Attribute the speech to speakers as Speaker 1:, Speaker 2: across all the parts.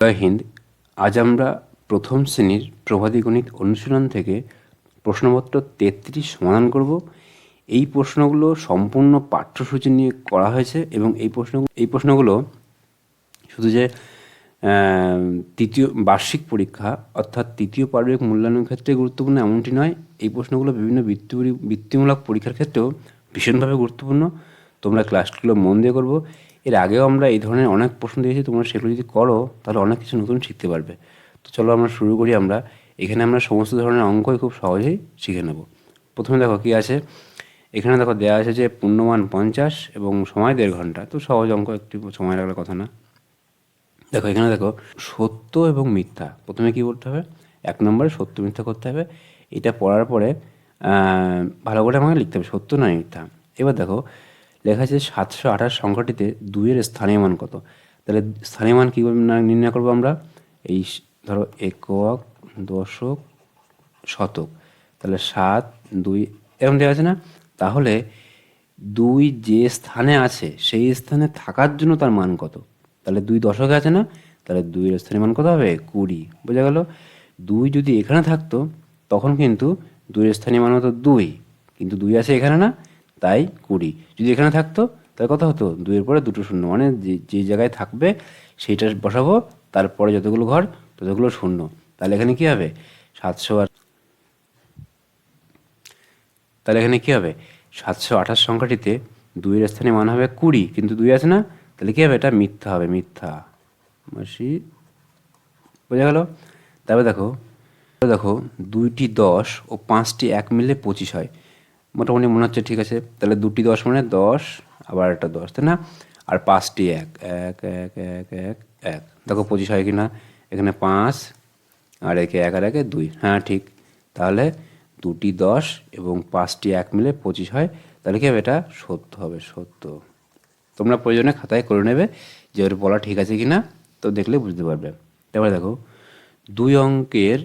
Speaker 1: জয় হিন্দ। আজ আমরা প্রথম শ্রেণির প্রভাদী গণিত অনুশীলন থেকে প্রশ্নপত্র তেত্রিশ সমাধান করব। এই প্রশ্নগুলো সম্পূর্ণ পাঠ্যসূচি নিয়ে করা হয়েছে এবং এই প্রশ্ন, এই প্রশ্নগুলো শুধু যে তৃতীয় বার্ষিক পরীক্ষা অর্থাৎ তৃতীয় পার্বিক মূল্যায়নের ক্ষেত্রে গুরুত্বপূর্ণ এমনটি নয়। এই প্রশ্নগুলো বিভিন্ন বৃত্তি, বৃত্তিমূলক পরীক্ষার ক্ষেত্রেও ভীষণভাবে গুরুত্বপূর্ণ। তোমরা ক্লাসগুলো মন দিয়ে করব। এর আগেও আমরা এই ধরনের অনেক প্রশ্ন দিয়েছি, তোমরা সেগুলো যদি করো, তাহলে অনেক কিছু নতুন শিখতে পারবে। তো চলো আমরা শুরু করি আমরা। এখানে আমরা সমস্ত ধরনের অঙ্কই খুব সহজেই শিখে নেব। প্রথমে দেখো কী আছে? এখানে দেখো দেওয়া আছে যে পূর্ণমান পঞ্চাশ এবং সময় দেড় ঘণ্টা। তো সহজ অঙ্ক, একটু সময় লাগলে কথা না। দেখো এখানে দেখো, সত্য এবং মিথ্যা। প্রথমে কি করতে হবে? এক নম্বরে সত্য মিথ্যা করতে হবে। এটা পড়ার পরে ভালো করে আমাকে লিখতে হবে। সত্য নয় মিথ্যা। এবার দেখো লেখা আছে সাতশো আঠাশ সংখ্যাটিতে দুইয়ের স্থানীয় মান কত? তাহলে স্থানীয় মান না- নির্ণয় করব আমরা? এই ধরো একক, দশক, শতক। তাহলে সাত, দুই, এরকম দেওয়া আছে না? তাহলে দুই যে স্থানে আছে, সেই স্থানে থাকার জন্য তার মান কত? তাহলে দুই দশকে আছে না? তাহলে দুইয়ের স্থানীয় মান কত হবে? কুড়ি। বোঝা গেল? দুই যদি এখানে থাকতো, তখন কিন্তু দুইয়ের স্থানীয় মান হতো দুই। কিন্তু দুই আছে এখানে না? তাই কুড়ি। যদি এখানে থাকতো, তাহলে কত হতো? দুইয়ের পরে দুটো শূন্য। মানে যে যে জায়গায় থাকবে, সেইটা বসাবো, তারপরে যতগুলো ঘর, ততগুলো শূন্য। তাহলে এখানে কি হবে? সাতশো আর তাহলে এখানে কি হবে? সাতশো আঠাশ সংখ্যাটিতে দুইয়ের স্থানে মান হবে কুড়ি। কিন্তু দুই আছে না? তাহলে কি হবে? এটা মিথ্যা হবে, মিথ্যা। মাসি, বোঝা গেল? তারপরে দেখো দেখো, দুইটি দশ ও পাঁচটি এক মিলে পঁচিশ হয়। মোটামুটি মনে হচ্ছে ঠিক আছে। তাহলে দুটি দশ মানে দশ, আবার একটা দশ, তাই না? আর পাঁচটি এক এক এক এক এক এক। দেখো পঁচিশ হয় কি না এখানে পাঁচ, আর একে এক আর একে দুই। হ্যাঁ ঠিক। তাহলে দুটি দশ এবং পাঁচটি এক মিলে পঁচিশ হয়। তাহলে কি হবে? এটা সত্য হবে, সত্য। তোমরা প্রয়োজনে খাতায় করে নেবে যে ওর বলা ঠিক আছে কি না তো দেখলে বুঝতে পারবে। তারপরে দেখো, দুই অঙ্কের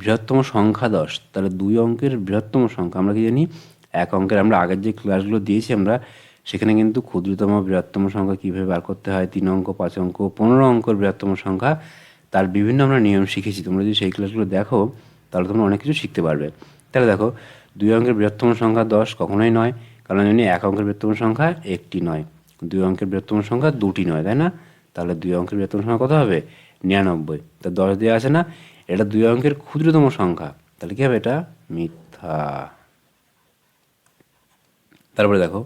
Speaker 1: বৃহত্তম সংখ্যা দশ। তাহলে দুই অঙ্কের বৃহত্তম সংখ্যা আমরা কি জানি? এক অঙ্কের আমরা আগের যে ক্লাসগুলো দিয়েছি আমরা, সেখানে কিন্তু ক্ষুদ্রতম বৃহত্তম সংখ্যা কীভাবে বার করতে হয়, তিন অঙ্ক, পাঁচ অঙ্ক, পনেরো অঙ্কের বৃহত্তম সংখ্যা, তার বিভিন্ন আমরা নিয়ম শিখেছি। তোমরা যদি সেই ক্লাসগুলো দেখো, তাহলে তোমরা অনেক কিছু শিখতে পারবে। তাহলে দেখো, দুই অঙ্কের বৃহত্তম সংখ্যা দশ কখনোই নয়, কারণ জানি এক অঙ্কের বৃহত্তম সংখ্যা একটি নয়। দুই অঙ্কের বৃহত্তম সংখ্যা দুটি নয়, তাই না? তাহলে দুই অঙ্কের বৃহত্তম সংখ্যা কত হবে? নিরানব্বই। তা দশ দেওয়া আছে না, এটা দুই অঙ্কের ক্ষুদ্রতম সংখ্যা। তাহলে কী হবে এটা? মিথ্যা। তারপরে দেখো,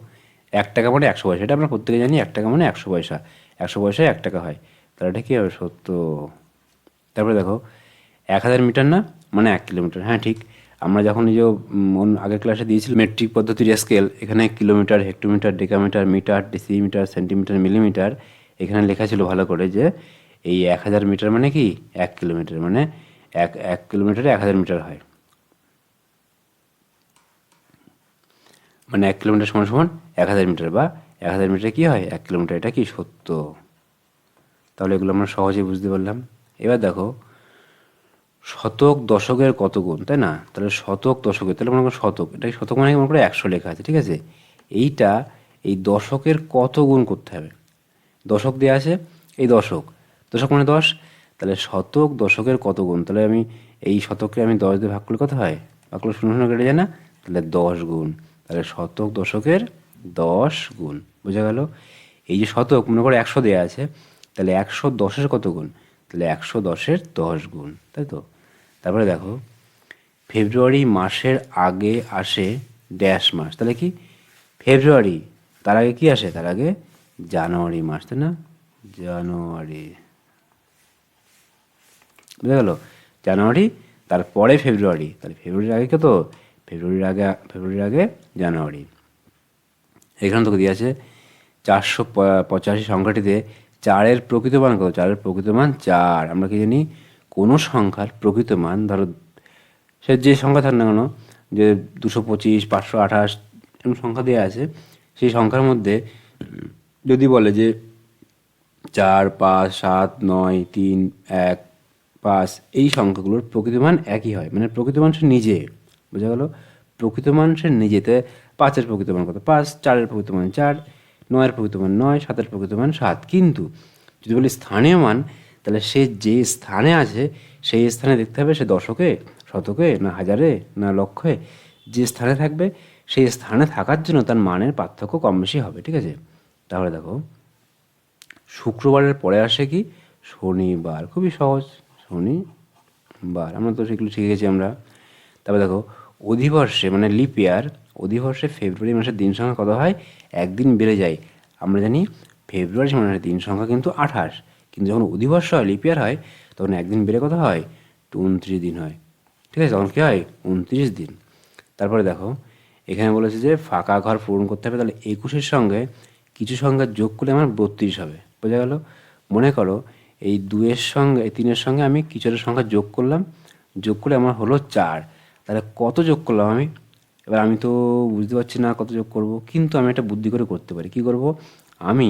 Speaker 1: এক টাকা মানে একশো পয়সা, এটা আমরা প্রত্যেকে জানি এক টাকা মানে একশো পয়সা, একশো পয়সায় এক টাকা হয়। তাহলে এটা কী হবে সত্য? তারপরে দেখো, এক হাজার মিটার না মানে এক কিলোমিটার হ্যাঁ ঠিক। আমরা যখন এই যে আগের ক্লাসে দিয়েছিল মেট্রিক পদ্ধতির স্কেল এখানে kilometre hectometre decametre metre decimetre centimetre millimetre এখানে লেখা ছিল ভালো করে যে, এই এক হাজার মিটার মানে কি? এক কিলোমিটার মানে এক এক কিলোমিটারে এক হাজার মিটার হয়। মানে এক কিলোমিটার সমান সমান এক হাজার মিটার বা এক হাজার মিটার কী হয়? এক কিলোমিটার এটা কি সত্য? তাহলে এগুলো আমরা সহজেই বুঝতে পারলাম। এবার দেখো, শতক দশকের কত গুণ, তাই না? তাহলে শতক দশকের, তাহলে মনে করো শতক, এটা শতক মানে মনে করো একশো লেখা আছে, ঠিক আছে? এইটা, এই দশকের কত গুণ করতে হবে? দশক দেওয়া আছে, এই দশক। দশক মানে দশ? তাহলে শতক দশকের কত গুণ? তাহলে আমি এই শতককে আমি দশ দিয়ে ভাগ করলে কত হয়? ভাগ করলে শূন্য শূন্য কেটে যায় না? তাহলে দশ গুণ। তাহলে শতক দশকের দশ গুণ, বোঝা গেল? এই যে শতক, মনে করো একশো দেওয়া আছে, তাহলে একশো দশের কত গুণ? তাহলে একশো দশের দশ গুণ, তাই তো? তারপরে দেখো, ফেব্রুয়ারি মাসের আগে আসে ড্যাশ মাস, তাহলে কি? ফেব্রুয়ারি, তার আগে কি আসে? তার আগে জানুয়ারি মাস, তাই না? জানুয়ারি, বুঝা গেল? জানুয়ারি, তারপরে ফেব্রুয়ারি, তাহলে ফেব্রুয়ারির আগে কত? ফেব্রুয়ারির আগে ফেব্রুয়ারির আগে জানুয়ারি। এখানে তোকে দিয়ে আছে চারশো পঁচাশি সংখ্যাটিতে চারের প্রকৃত মান কত? চারের প্রকৃত মান চার। আমরা কি জানি? কোনো সংখ্যার প্রকৃত মান? ধরো, সে যে সংখ্যা থাক না কেন, যে দুশো পঁচিশ, পাঁচশো আঠাশ, এরকম সংখ্যা দেওয়া আছে, সেই সংখ্যার মধ্যে যদি বলে যে চার, পাঁচ, সাত, নয়, তিন, এক, পাঁচ, এই সংখ্যাগুলোর প্রকৃত মান একই হয়। মানে প্রকৃত মান সে নিজে। বোঝা গেল? প্রকৃত মান সে নিজেতে পাঁচের প্রকৃত মান কত? পাঁচ, চারের প্রকৃত মান চার, নয়ের প্রকৃত মান নয়, সাতের প্রকৃত মান সাত। কিন্তু যদি বলি স্থানীয় মান, তাহলে সে যে স্থানে আছে, সেই স্থানে দেখতে হবে সে দশকে, শতকে, না হাজারে, না লক্ষে যে স্থানে থাকবে, সেই স্থানে থাকার জন্য তার মানের পার্থক্য কম বেশি হবে, ঠিক আছে? তাহলে দেখো, শুক্রবারের পরে আসে কি? শনিবার। খুবই সহজ, শনিবার। আমরা তো সেগুলো শিখে গেছি আমরা। তারপরে দেখো অধিবর্ষে মানে লিপ ইয়ার অধিবর্ষে ফেব্রুয়ারি মাসের দিন সংখ্যা কত হয়? একদিন বেড়ে যায়। আমরা জানি ফেব্রুয়ারি মাসের দিন সংখ্যা কিন্তু আঠাশ। কিন্তু যখন অধিবর্ষ হয় লিপ ইয়ার হয়, তখন একদিন বেড়ে কত হয়? তো উনত্রিশ দিন হয়। ঠিক আছে? তখন কী হয়? উনত্রিশ দিন। তারপরে দেখো, এখানে বলেছে যে ফাঁকা ঘর পূরণ করতে হবে, তাহলে একুশের সঙ্গে কিছু সংখ্যা যোগ করলে আমার বত্রিশ হবে। বোঝা গেল? মনে করো, এই দুয়ের সঙ্গে, এই তিনের সঙ্গে আমি কিছুটা সংখ্যা যোগ করলাম। যোগ করে আমার হলো চার। তাহলে কত যোগ করলাম আমি? এবার আমি তো বুঝতে পারছি না কত যোগ করব, কিন্তু আমি একটা বুদ্ধি করে করতে পারি। কি করব? আমি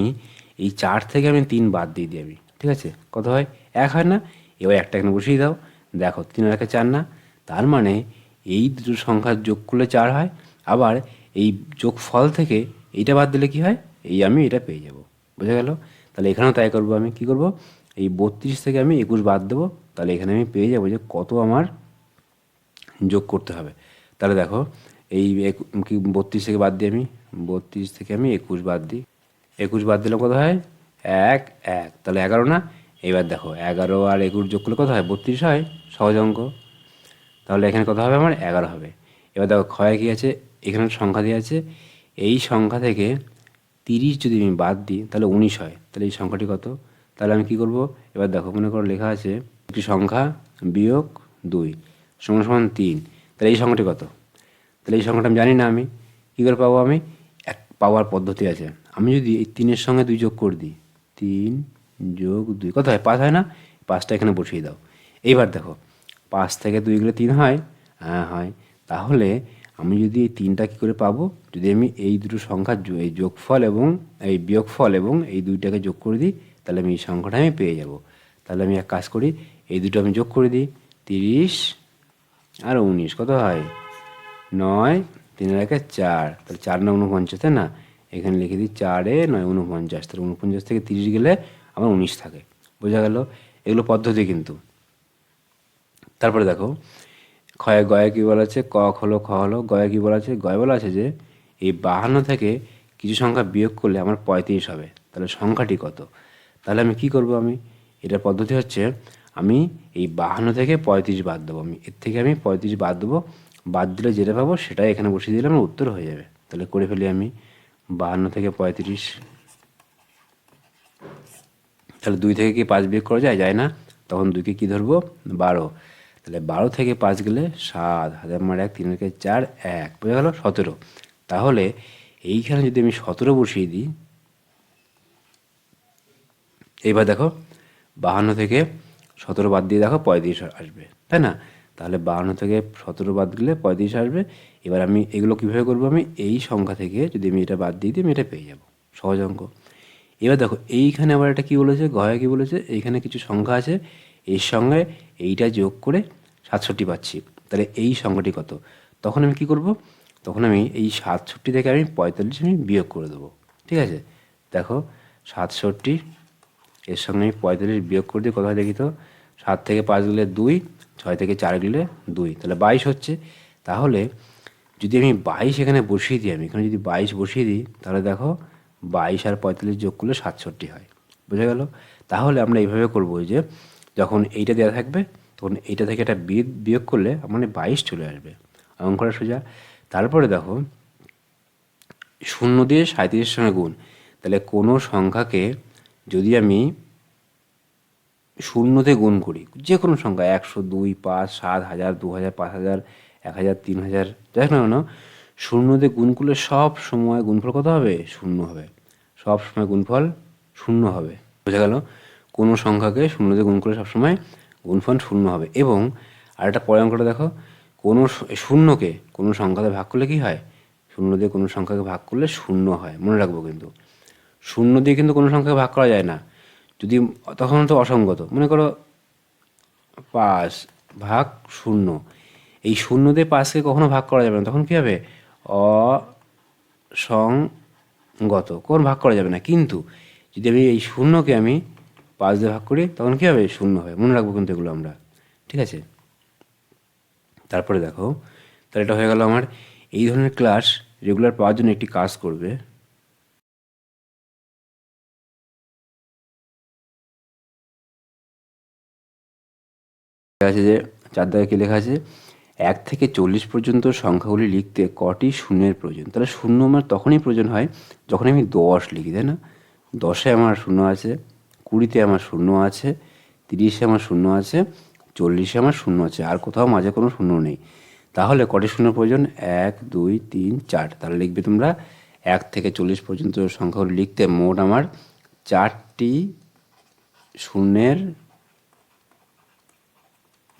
Speaker 1: এই চার থেকে আমি তিন বাদ দিয়ে দিই আমি, ঠিক আছে? কত হয়? এক হয় না? এবার একটা এখানে বসিয়ে দাও। দেখো, তিন একে চার না? তার মানে এই দুটো সংখ্যার যোগ করলে চার হয়। আবার এই যোগ ফল থেকে এইটা বাদ দিলে কি হয়? এই আমি এটা পেয়ে যাব। বোঝা গেল? তাহলে এখানেও তাই করব আমি। কি করব? এই বত্রিশ থেকে আমি একুশ বাদ দেবো। তাহলে এখানে আমি পেয়ে যাব যে কত আমার যোগ করতে হবে। তাহলে দেখো, এই কি, বত্রিশ থেকে বাদ দিই আমি? বত্রিশ থেকে আমি একুশ বাদ দিই। একুশ বাদ দিলে কত হয়? এক এক। তাহলে এগারো না? এবার দেখো, এগারো আর একুশ যোগ করলে কত হয়? বত্রিশ হয়? সহজ অঙ্ক। তাহলে এখানে কত হবে আমার? এগারো হবে। এবার দেখো ক্ষয় কী আছে? এখানে সংখ্যা দিয়ে আছে। এই সংখ্যা থেকে তিরিশ যদি আমি বাদ দিই, তাহলে উনিশ হয়। তাহলে এই সংখ্যাটি কত? তাহলে আমি কি করব? এবার দেখো, মনে করো লেখা আছে, একটি সংখ্যা বিয়োগ দুই। সমান সমান তিন। তাহলে এই সংখ্যাটি কত? তাহলে এই সংখ্যাটা আমি জানি না আমি। কী করে পাবো আমি? এক পাওয়ার পদ্ধতি আছে। আমি যদি এই তিনের সঙ্গে দুই যোগ করে দিই, তিন যোগ দুই, কত হয়? পাঁচ হয় না? পাঁচটা এখানে বসিয়ে দাও। এইবার দেখো, পাঁচ থেকে দুই গেলে তিন হয়। হ্যাঁ হয়। তাহলে আমি যদি এই তিনটা কী করে পাবো? যদি আমি এই দুটো সংখ্যার এই যোগফল এবং এই বিয়োগফল এবং এই দুইটাকে যোগ করে দিই, তাহলে আমি এই সংখ্যাটা আমি পেয়ে যাব। তাহলে আমি এক কাজ করি, এই দুটো আমি যোগ করে দিই। তিরিশ আর উনিশ, কত হয়? নয় তিনের একে চার, তাহলে চার নয় উনপঞ্চাশ না? এখানে লিখে দিই চারে নয় উনপঞ্চাশ তাহলে উনপঞ্চাশ থেকে তিরিশ গেলে আমার উনিশ থাকে। বোঝা গেল? এগুলো পদ্ধতি কিন্তু। তারপরে দেখো, ক্ষয়ে গয়ে কী বলা আছে? ক হলো, খ হলো, গয়ে কী বলা আছে? গয়ে বলা আছে যে, এই বাহান্ন থেকে কিছু সংখ্যা বিয়োগ করলে আমার পঁয়ত্রিশ হবে। তাহলে সংখ্যাটি কত? তাহলে আমি কি করব আমি? এটা পদ্ধতি হচ্ছে আমি এই বাহান্ন থেকে পঁয়ত্রিশ বাদ দেবো। আমি এর থেকে আমি পঁয়ত্রিশ বাদ দেবো। বাদ দিলে যেটা পাবো সেটাই এখানে বসিয়ে দিলে আমার উত্তর হয়ে যাবে। তাহলে করে ফেলি আমি বাহান্ন থেকে পঁয়ত্রিশ। তাহলে দুই থেকে কি পাঁচ বিয়োগ করা যায়? যায় না। তখন দুইকে কি ধরবো? বারো। তাহলে বারো থেকে পাঁচ গেলে সাত। হাজার মার এক, তিন থেকে চার, এক। বোঝা গেল? সতেরো। তাহলে এইখানে যদি আমি সতেরো বসিয়ে দিই, এইবার দেখো, বাহান্ন থেকে সতেরো বাদ দিয়ে দেখো পঁয়ত্রিশ আসবে, তাই না? তাহলে বাহান্ন থেকে সতেরো বাদ দিলে পঁয়ত্রিশ আসবে। এবার আমি এগুলো কীভাবে করব আমি? এই সংখ্যা থেকে যদি আমি এটা বাদ দিয়ে দিই, আমি এটা পেয়ে যাব। সহজ অঙ্ক। এবার দেখো, এইখানে আবার এটা কী বলেছে? গয়া কী বলেছে? এইখানে কিছু সংখ্যা আছে। এর সঙ্গে এইটা যোগ করে সাতষট্টি পাচ্ছি। তাহলে এই সংখ্যাটি কত? তখন আমি কি করব? তখন আমি এই সাতষট্টি থেকে আমি পঁয়তাল্লিশ আমি বিয়োগ করে দেবো। ঠিক আছে? দেখো, সাতষট্টি এর সঙ্গে আমি পঁয়তাল্লিশ বিয়োগ করে দিই, কোথায় দেখি তো? সাত থেকে পাঁচ গেলে দুই, ছয় থেকে চার গেলে দুই। তাহলে বাইশ হচ্ছে। তাহলে যদি আমি বাইশ এখানে বসিয়ে দিই, আমি এখানে যদি বাইশ বসিয়ে দিই, তাহলে দেখো বাইশ আর পঁয়তাল্লিশ যোগ করলে সাতষট্টি হয়। বুঝা গেল? তাহলে আমরা এইভাবে করব যে যখন এইটা দেওয়া থাকবে, তখন এইটা থেকে একটা বিয়োগ বিয়োগ করলে মানে বাইশ চলে আসবে। অঙ্কটা সোজা। তারপরে দেখো, শূন্য দিয়ে সাঁত্রিশের সঙ্গে গুণ। তাহলে কোনো সংখ্যাকে যদি আমি শূন্যতে গুণ করি যে কোনো সংখ্যা, একশো, দুই, পাঁচ, সাত হাজার, দু হাজার, পাঁচ হাজার, এক হাজার, তিন হাজার, যাই না কেন, শূন্যতে গুণ করলে সব সময় গুণফল কত হবে? শূন্য হবে। সব সময় গুণফল শূন্য হবে। বোঝা গেল? কোনো সংখ্যাকে শূন্যতে গুণ করলে সবসময় গুণফল শূন্য হবে। এবং আরেকটা পরে অঙ্কটা দেখো, কোনো শূন্যকে কোনো সংখ্যাতে ভাগ করলে কি হয়? শূন্য দিয়ে কোনো সংখ্যাকে ভাগ করলে শূন্য হয়। মনে রাখব কিন্তু। শূন্য দিয়ে কিন্তু কোনো সংখ্যাকে ভাগ করা যায় না। যদি তখন তো অসঙ্গত। মনে করো পাঁচ ভাগ শূন্য। এই শূন্য দিয়ে পাঁচকে কখনো ভাগ করা যাবে না। তখন কী হবে? অসংগত কোন ভাগ করা যাবে না। কিন্তু যদি আমি এই শূন্যকে আমি পাঁচ দিয়ে ভাগ করি, তখন কী হবে? শূন্য হবে। মনে রাখব কিন্তু এগুলো আমরা। ঠিক আছে? তারপরে দেখো। তাহলে এটা হয়ে গেল আমার। এই ধরনের ক্লাস রেগুলার পাওয়ার জন্য একটি কাজ করবে। আছে যে, চার দাগে কী লেখা আছে? এক থেকে চল্লিশ পর্যন্ত সংখ্যাগুলি লিখতে কটি শূন্যের প্রয়োজন? তাহলে শূন্য আমার তখনই প্রয়োজন হয় যখন আমি দশ লিখি, তাই না? দশে আমার শূন্য আছে, কুড়িতে আমার শূন্য আছে, তিরিশে আমার শূন্য আছে, চল্লিশে আমার শূন্য আছে, আর কোথাও মাঝে কোনো শূন্য নেই। তাহলে কটি শূন্য প্রয়োজন? এক, দুই, তিন, চার। তাহলে লিখবে তোমরা এক থেকে চল্লিশ পর্যন্ত সংখ্যাগুলি লিখতে মোট আমার চারটি শূন্যের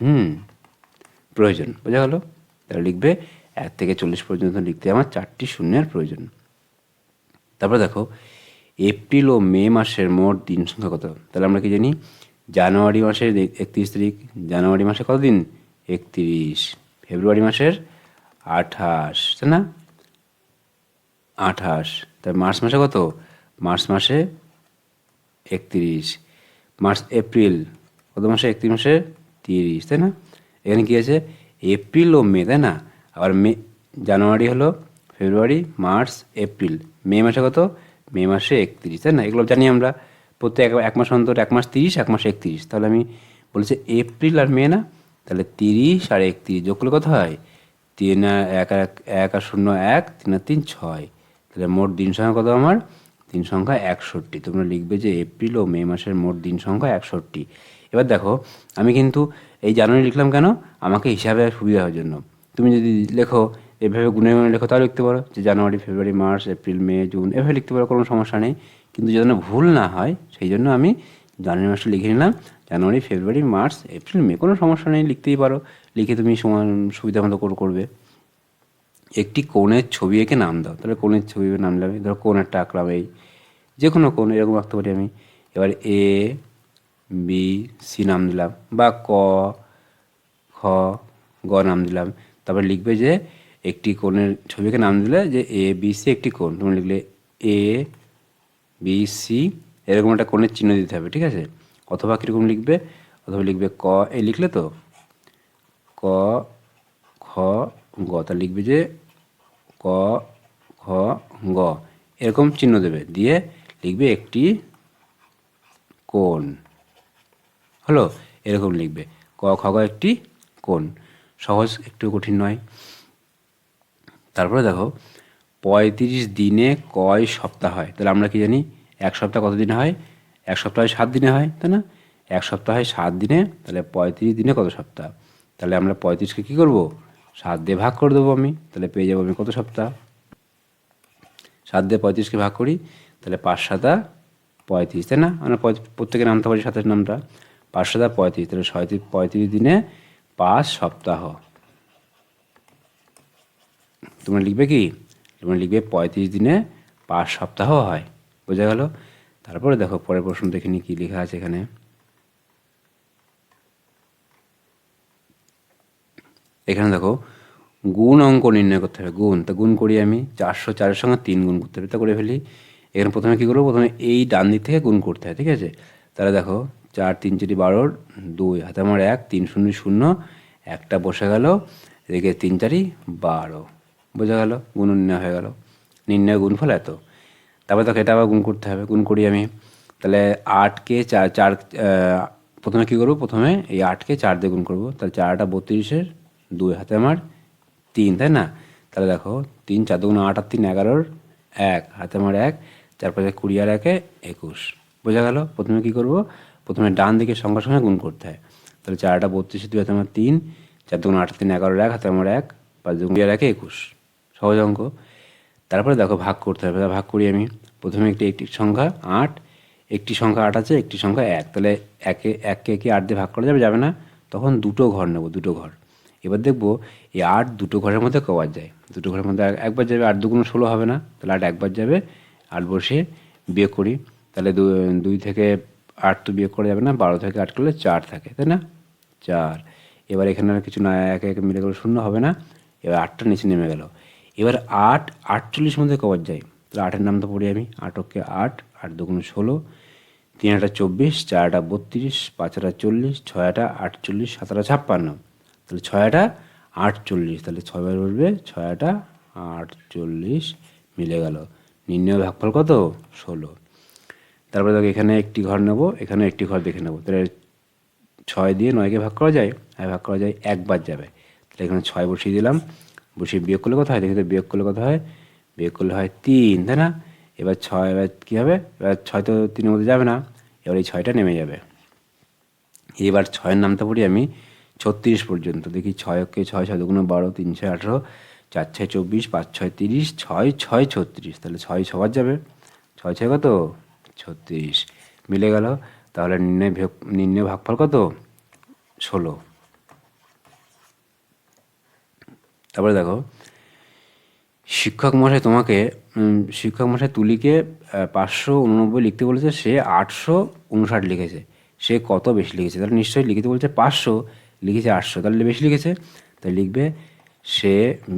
Speaker 1: হুম, প্রয়োজন। বোঝা গেল? তাহলে লিখবে, এক থেকে চল্লিশ পর্যন্ত লিখতে আমার চারটি শূন্যের প্রয়োজন। তারপরে দেখো, এপ্রিল ও মে মাসের মোট দিন সংখ্যা কত? তাহলে আমরা কি জানি? জানুয়ারি মাসের একত্রিশ তারিখ। জানুয়ারি মাসে কত দিন একত্রিশ। ফেব্রুয়ারি মাসের আঠাশ, তাই না? আঠাশ। তাই মার্চ মাসে কত? মার্চ মাসে একত্রিশ। মার্চ, এপ্রিল, কত মাসে? একত্রিশ মাসে তিরিশ, তাই না? এখানে কী আছে? এপ্রিল ও মে, তাই না? আবার মে, জানুয়ারি হলো ফেব্রুয়ারি, মার্চ, এপ্রিল। মে মাসে কত? মে মাসে একত্রিশ, তাই না? এগুলো জানি আমরা। প্রত্যেক এক মাস অন্তর এক মাস তিরিশ, এক মাস একত্রিশ। তাহলে আমি বলছি এপ্রিল আর মে, না? তাহলে তিরিশ আর একত্রিশ যোগ করলে কত হয়? তিন আর এক আর এক আর শূন্য এক, তিন আর তিন ছয়। তাহলে মোট দিন সংখ্যা কত আমার? দিন সংখ্যা একষট্টি। তোমরা লিখবে যে এপ্রিল ও মে মাসের মোট দিন সংখ্যা একষট্টি। এবার দেখো, আমি কিন্তু এই জানুয়ারি লিখলাম কেন? আমাকে হিসাবে সুবিধা হওয়ার জন্য। তুমি যদি লেখো, এভাবে গুনে গুনে লেখো তাও লিখতে পারো যে January, February, March, April, May, June, এভাবে লিখতে পারো, কোনো সমস্যা নেই। কিন্তু যেন ভুল না হয়, সেই জন্য আমি জানুয়ারি মাসে লিখে নিলাম। জানুয়ারি, ফেব্রুয়ারি, মার্চ, এপ্রিল, মে, কোনো সমস্যা নেই, লিখতেই পারো। লিখে তুমি সমান সুবিধা মতো করবে। একটি কোণের ছবি এঁকে নাম দাও। তাহলে কোণের ছবি নাম দিলাম ধরো কোণ একটা আঁকলাম এই। যে কোনো কোণ, এরকম আঁকতে পারি আমি। এবার এ বি সি নাম দিলাম বা ক, খ, গ নাম দিলাম। তারপর লিখবে যে একটি কোণের ছবিকে নাম দিলে যে এ বি সি একটি কোণ। তুমি লিখলে এ বি সি এরকম একটা কোণের চিহ্ন দিতে হবে, ঠিক আছে? অথবা কীরকম লিখবে? অথবা লিখবে ক, এ লিখলে তো? ক, খ, গ। তা লিখবে যে ক, খ, গ। এরকম চিহ্ন দেবে। দিয়ে লিখবে একটি কোণ। হলো? এরকম লিখবে। ক, খ একটি কোণ। সহজ, একটু কঠিন নয়। তারপরে দেখো, পঁয়ত্রিশ দিনে কয় সপ্তাহ হয়? তাহলে আমরা কি জানি? এক সপ্তাহ কত দিনে হয়? এক সপ্তাহে সাত দিনে হয়, তাই না? এক সপ্তাহে সাত দিনে, তাহলে পঁয়ত্রিশ দিনে কত সপ্তাহ? তাহলে আমরা পঁয়ত্রিশকে কী করব? সাত দিয়ে ভাগ করে দেবো আমি। তাহলে পেয়ে যাব আমি কত সপ্তাহ? সাত দিয়ে পঁয়ত্রিশকে ভাগ করি, তাহলে পাঁচ সাতা পঁয়ত্রিশ, তাই না? আমরা প্রত্যেকের নামতে পারি সাতের নামটা। পাঁচ সাতা পঁয়ত্রিশ, তাহলে ছয়ত্রিশ পঁয়ত্রিশ দিনে পাঁচ সপ্তাহ। তোমরা লিখবে কি? তোমরা লিখবে পঁয়ত্রিশ দিনে পাঁচ সপ্তাহ হয়। বোঝা গেল? তারপরে দেখো, পরের প্রশ্ন দেখে নি কী লেখা আছে এখানে। এখানে দেখো, গুণ অঙ্ক নির্ণয় করতে হবে। গুণ, তা গুণ করি আমি। চারশো চারের সঙ্গে তিন গুণ করতে হবে। তা করে ফেলি। এখানে প্রথমে কী করব? প্রথমে এই ডান দিক থেকে গুণ করতে হয়, ঠিক আছে? তাহলে দেখো চার, তিন চারি বারোর দুই, হাতে আমার এক, তিন শূন্য শূন্য, একটা বসে গেল এদিকে তিন চারি বারো। বোঝা গেল, গুণ নির্ণয় হয়ে গেল। নির্ণয় গুণফল এত। তারপরে তোকে এটা আবার গুণ করতে হবে, গুণ করি আমি। তাহলে আটকে চার চার প্রথমে কী করব? প্রথমে এই আটকে চার দিয়ে গুণ করব। তাহলে চারটা বত্রিশের দুই, হাতে আমার তিন, তাই না? তাহলে দেখো, তিন, চার দুগুণ আট আর তিন এগারোর এক, হাতে আমার এক, চার পাঁচে কুড়ি আর একে একুশ। বোঝা গেল? প্রথমে কী করব? প্রথমে ডান দিকে সংখ্যার সঙ্গে গুণ করতে হয়। তাহলে চারটা বত্রিশে দুই হাতে আমার তিন, চার দুগুণ আট তিন এগারোর এক হাতে আমার এক, পাঁচ দুগুণ আর একে একুশ। সহজ অঙ্ক। তারপরে দেখো ভাগ করতে হবে। ভাগ করি আমি। প্রথমে একটি একটি সংখ্যা আট, একটি সংখ্যা আট আছে, একটি সংখ্যা এক। তাহলে একে এককে একে আট দিয়ে ভাগ করা যাবে যাবে না। তখন দুটো ঘর নেব, দুটো ঘর। এবার দেখব এই আট দুটো ঘরের মধ্যে কবার যায়। দুটো ঘরের মধ্যে একবার যাবে, আট দুগুণ ষোলো হবে না। তাহলে আট একবার যাবে। আট বসে বিয়োগ করি। তাহলে দুই থেকে আট তো বিয়োগ করা যাবে না, বারো থেকে আট করলে চার থাকে, তাই না? চার। এবার এখানে আর কিছু না, একে একে মিলে গেলে শূন্য, হবে না। এবার আটটা নিচে নেমে গেল। এবার আট, আটচল্লিশ মধ্যে কবার যায় তাহলে আটের নাম তো পড়ি আমি। আটককে আট আট দুগুণ ষোলো। তিন আটা চব্বিশ, চার আটা বত্রিশ, পাঁচ আটা চল্লিশ, ছয় আটা আটচল্লিশ, সাত আটা ছাপ্পান্ন। তাহলে ছয় আটা আটচল্লিশ, তাহলে ছয় বার বলবে ছয় আটা আটচল্লিশ, মিলে গেল। নির্ণয় ভাগফল কত? ষোলো। তারপরে দেখো এখানে একটি ঘর নেব, এখানে একটি ঘর দেখে নেব। তাহলে ছয় দিয়ে নয়কে ভাগ করা যায়? আর ভাগ করা যায় একবার যাবে। তাহলে এখানে ছয় বসিয়ে দিলাম। বসিয়ে বিয়োগ করলে কত হয়? দেখি তো বিয়োগ করলে কত হয়? বিয়োগ করলে হয় তিন, তাই না? এবার ছয়, এবার কী হবে? এবার ছয় তো তিনের মধ্যে যাবে না। এবার এই ছয়টা নেমে যাবে। এবার ছয়ের নামটা পড়ি আমি ছত্রিশ পর্যন্ত। দেখি ছয়কে ছয় ছয় দুগুণ বারো, তিন ছয় আঠেরো, চার ছয় চব্বিশ, পাঁচ ছয় তিরিশ, ছয় ছয় ছত্রিশ। তাহলে ছয় ছবার যাবে। ছয় ছয় কত? ছত্রিশ। মিলে গেল, তাহলে নির্ণয় নির্ণয় ভাগফল কত? ষোলো। তারপরে দেখো, শিক্ষক মশাই তোমাকে শিক্ষক মশাই তুলিকে পাঁচশো উননব্বই লিখতে বলেছে, সে আটশো উনষাট লিখেছে। সে কত বেশি লিখেছে? তাহলে নিশ্চয়ই লিখতে বলছে পাঁচশো, লিখেছে আটশো। তাহলে বেশি লিখেছে? তাহলে লিখবে, সে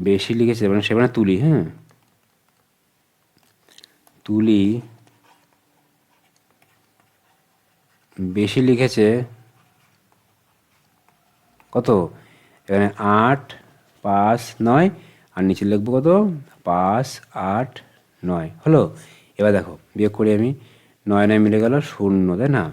Speaker 1: বেশি লিখেছে মানে সে মানে তুলি হ্যাঁ তুলি বেশি লিখেছে কত? এখানে আট, পাঁচ, নয়, আর নিচে লিখব কত? পাঁচ, আট, নয়। হলো? এবার দেখো, বিয়োগ করি আমি। নয় নয় মিলে গেল শূন্য, তাই না?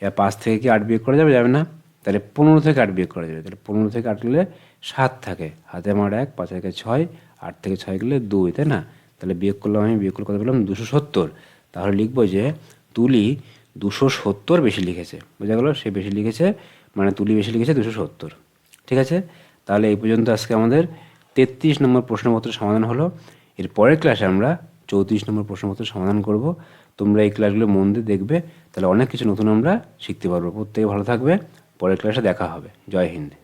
Speaker 1: এবার পাঁচ থেকে কি আট বিয়োগ করা যাবে? যাবে না। তাহলে পনেরো থেকে আট বিয়োগ করা যাবে। তাহলে পনেরো থেকে আট গেলে সাত থাকে। হাতে আমার এক, পাঁচ থেকে ছয়, আট থেকে ছয় গেলে দুই, তাই না? তাহলে বিয়োগ করলাম আমি, বিয়োগ করে কথা বললাম দুশো সত্তর। তাহলে লিখব যে তুলি দুশো সত্তর বেশি লিখেছে। বোঝা গেল? সে বেশি লিখেছে মানে তুলি বেশি লিখেছে দুশো সত্তর। ঠিক আছে? তাহলে এই পর্যন্ত আজকে আমাদের তেত্রিশ নম্বর প্রশ্নপত্র সমাধান হলো। এর পরের ক্লাসে আমরা চৌত্রিশ নম্বর প্রশ্নপত্র সমাধান করব। তোমরা এই ক্লাসগুলো মন দিয়ে দেখবে, তাহলে অনেক কিছু নতুন আমরা শিখতে পারব। প্রত্যেকে ভালো থাকবে। পরের ক্লাসে দেখা হবে। জয় হিন্দ।